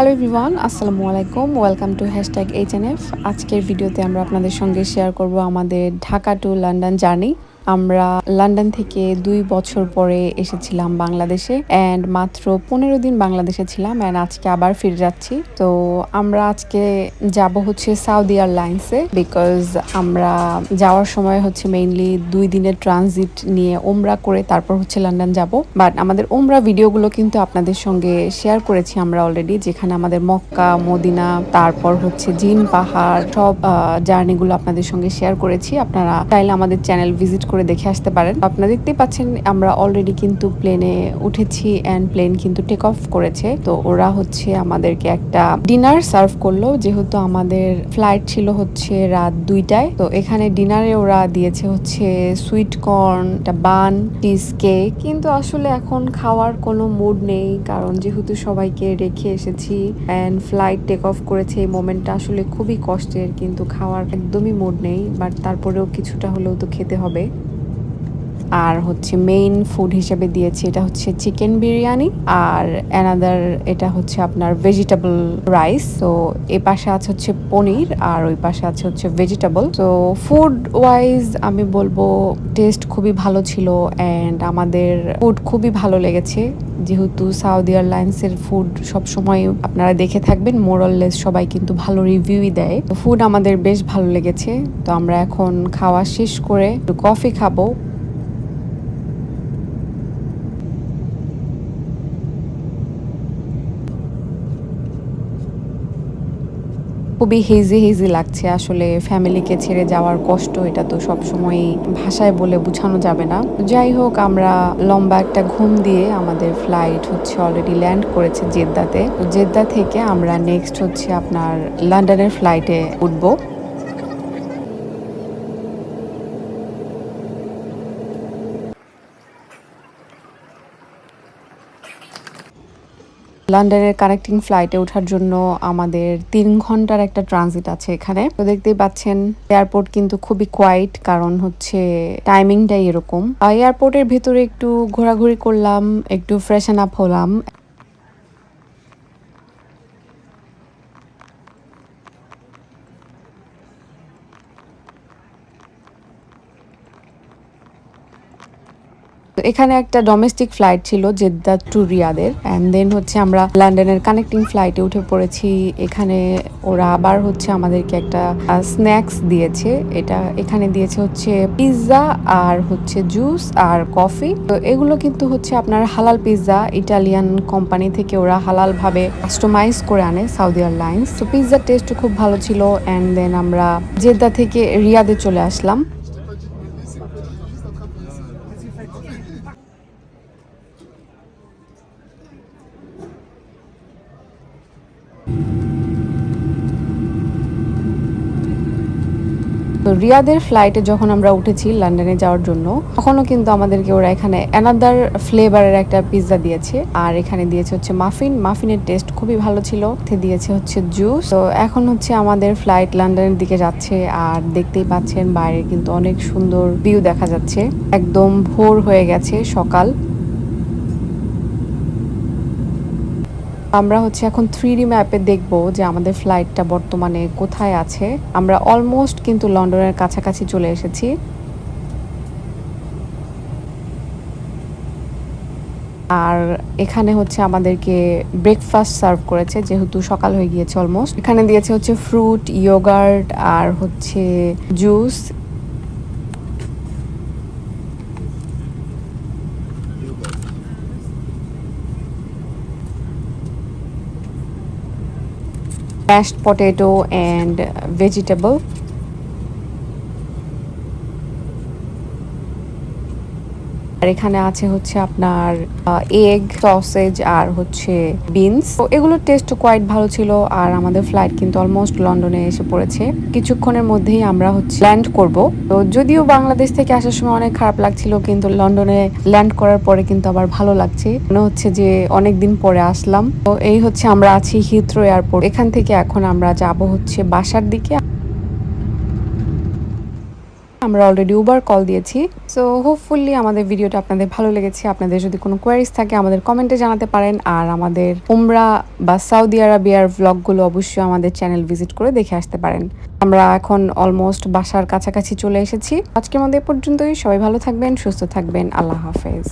Hello everyone আসসালামু আলাইকুম welcome to hashtag H আজকের ভিডিওতে আমরা আপনাদের সঙ্গে শেয়ার করব আমাদের ঢাকা টু লন্ডন জার্নি আমরা লন্ডন থেকে দুই বছর পরে এসেছিলাম বাংলাদেশে অ্যান্ড মাত্র পনেরো দিন বাংলাদেশে ছিলাম অ্যান্ড আজকে আবার ফিরে যাচ্ছি। তো আমরা আজকে যাব হচ্ছে সাউদি এয়ারলাইন্সে বিকজ আমরা যাওয়ার সময় হচ্ছে মেইনলি দুই দিনের ট্রানজিট নিয়ে ওমরা করে তারপর হচ্ছে লন্ডন যাব। বাট আমাদের ওমরা ভিডিওগুলো কিন্তু আপনাদের সঙ্গে শেয়ার করেছি আমরা অলরেডি যেখানে আমাদের মক্কা, মদিনা, তারপর হচ্ছে জিন পাহাড়, সব জার্নিগুলো আপনাদের সঙ্গে শেয়ার করেছি। আপনারা চাইলে আমাদের চ্যানেল ভিজিট করে দেখে আসতে পারেন। আপনারা দেখতেই পাচ্ছেন, আমরা অলরেডি কিন্তু প্লেনে উঠেছি অ্যান্ড প্লেন কিন্তু টেক অফ করেছে। তো ওরা হচ্ছে আমাদেরকে একটা ডিনার সার্ভ করল। যেহেতু আমাদের ফ্লাইট ছিল হচ্ছে রাত দুইটায়, তো এখানে ডিনারে ওরা দিয়েছে হচ্ছে sweet corn bun cheese cake কিন্তু আসলে এখন খাওয়ার কোনো মুড নেই, কারণ যেহেতু সবাইকে রেখে এসেছি অ্যান্ড ফ্লাইট টেক অফ করেছে, এই মোমেন্টটা আসলে খুবই কষ্টের। কিন্তু খাওয়ার একদমই মুড নেই বাট তারপরেও কিছুটা হলেও তো খেতে হবে। আর হচ্ছে মেইন ফুড হিসেবে দিয়েছি, এটা হচ্ছে চিকেন বিরিয়ানি আর অ্যানাদার এটা হচ্ছে আপনার ভেজিটেবল রাইস তো এ পাশে আছে হচ্ছে পনির আর ওই পাশে আছে হচ্ছে ভেজিটেবল তো ফুড ওয়াইজ আমি বলব টেস্ট খুবই ভালো ছিল অ্যান্ড আমাদের ফুড খুবই ভালো লেগেছে, যেহেতু সাউদি এয়ারলাইন্সের ফুড সবসময় আপনারা দেখে থাকবেন মোরললেস সবাই কিন্তু ভালো রিভিউই দেয় ফুড আমাদের বেশ ভালো লেগেছে, তো আমরা এখন খাওয়া শেষ করে একটু কফি খাব। খুবই হেজি হেজি লাগছে। আসলে ফ্যামিলিকে ছেড়ে যাওয়ার কষ্ট, এটা তো সবসময় ভাষায় বলে বোঝানো যাবে না। যাই হোক, আমরা লম্বা একটা ঘুম দিয়ে আমাদের ফ্লাইট হচ্ছে অলরেডি ল্যান্ড করেছে জেদ্দাতে। জেদ্দা থেকে আমরা নেক্সট হচ্ছে আপনার লন্ডনের ফ্লাইটে উঠবো। লন্ডনের কানেক্টিং ফ্লাইটে ওঠার জন্য আমাদের তিন ঘণ্টার একটা ট্রানজিট আছে এখানে। তো দেখতেই পাচ্ছেন এয়ারপোর্ট কিন্তু খুবই কোয়াইট কারণ হচ্ছে টাইমিংটাই এরকম। এয়ারপোর্টের ভেতরে একটু ঘোরাঘুরি করলাম, একটু ফ্রেশন আপ হলাম। এখানে একটা ডোমেস্টিক ফ্লাইট ছিল জেদ্দা টু রিয়াদের অ্যান্ড দেন হচ্ছে আমরা লন্ডনের কানেক্টিং ফ্লাইটে উঠে পড়েছি। এখানে ওরা আবার হচ্ছে আমাদেরকে একটা স্ন্যাক্স দিয়েছে। এটা এখানে দিয়েছে হচ্ছে পিৎজা আর হচ্ছে জুস আর কফি তো এগুলো কিন্তু হচ্ছে আপনার হালাল পিৎজা ইটালিয়ান কোম্পানি থেকে ওরা হালাল ভাবে কাস্টমাইজ করে আনে সাউদি এয়ারলাইন্স তো পিৎজার টেস্ট খুব ভালো ছিল অ্যান্ড দেন আমরা জেদ্দা থেকে রিয়াদে চলে আসলাম। তো রিয়াদের ফ্লাইটে যখন আমরা উঠেছি লন্ডনে যাওয়ার জন্য, তখনও কিন্তু আমাদেরকে ওরা এখানে অ্যানাদার ফ্লেভারের একটা পিৎজা দিয়েছে। আর এখানে দিয়েছে হচ্ছে মাফিন মাফিনের টেস্ট খুবই ভালো ছিল। দিয়েছে হচ্ছে জুস তো এখন হচ্ছে আমাদের ফ্লাইট লন্ডনের দিকে যাচ্ছে। আর দেখতেই পাচ্ছেন বাইরে কিন্তু অনেক সুন্দর ভিউ দেখা যাচ্ছে। একদম ভোর হয়ে গেছে সকাল। আমরা হচ্ছে এখন থ্রি ডি ম্যাপে দেখব যে আমাদের ফ্লাইটটা বর্তমানে কোথায় আছে। আমরা অলমোস্ট কিন্তু লন্ডনের কাছাকাছি চলে এসেছি। আর এখানে হচ্ছে আমাদেরকে ব্রেকফাস্ট সার্ভ করেছে, যেহেতু সকাল হয়ে গিয়েছে অলমোস্ট এখানে দিয়েছে হচ্ছে ফ্রুট ইয়োগার্ট আর হচ্ছে juice mashed potato and vegetable আর এখানে আছে হচ্ছে আপনার এগ সসেজ আর হচ্ছে বিনস তো এগুলোর টেস্ট কোয়াইট ভালো ছিল আর আমাদের ফ্লাইট কিন্তু অলমোস্ট লন্ডনে এসে পড়েছে। কিছুক্ষণের মধ্যেই আমরা হচ্ছে ল্যান্ড করব। তো যদিও বাংলাদেশ থেকে আসার সময় অনেক খারাপ লাগছিল, কিন্তু লন্ডনে ল্যান্ড করার পরে কিন্তু আবার ভালো লাগছে। মনে হচ্ছে যে অনেক দিন পরে আসলাম। তো এই হচ্ছে আমরা আছি হিথ্রো এয়ারপোর্ট এখান থেকে এখন আমরা যাব হচ্ছে বাসার দিকে। আমরা অলরেডি উবার কল দিয়েছি। সো হোপফুলি আমাদের ভিডিওটা আপনাদের ভালো লেগেছে। আপনাদের যদি কোনো কোয়ারিজ থাকে, আমাদের কমেন্টে জানাতে পারেন। আর আমাদের উমরা বা সাউদি আরবিয়ার ভ্লগগুলো অবশ্যই আমাদের চ্যানেল ভিজিট করে দেখে আসতে পারেন। আমরা এখন অলমোস্ট বাসার কাছাকাছি চলে এসেছি। আজকের মধ্যে পর্যন্তই। সবাই ভালো থাকবেন, সুস্থ থাকবেন। আল্লাহ হাফেজ।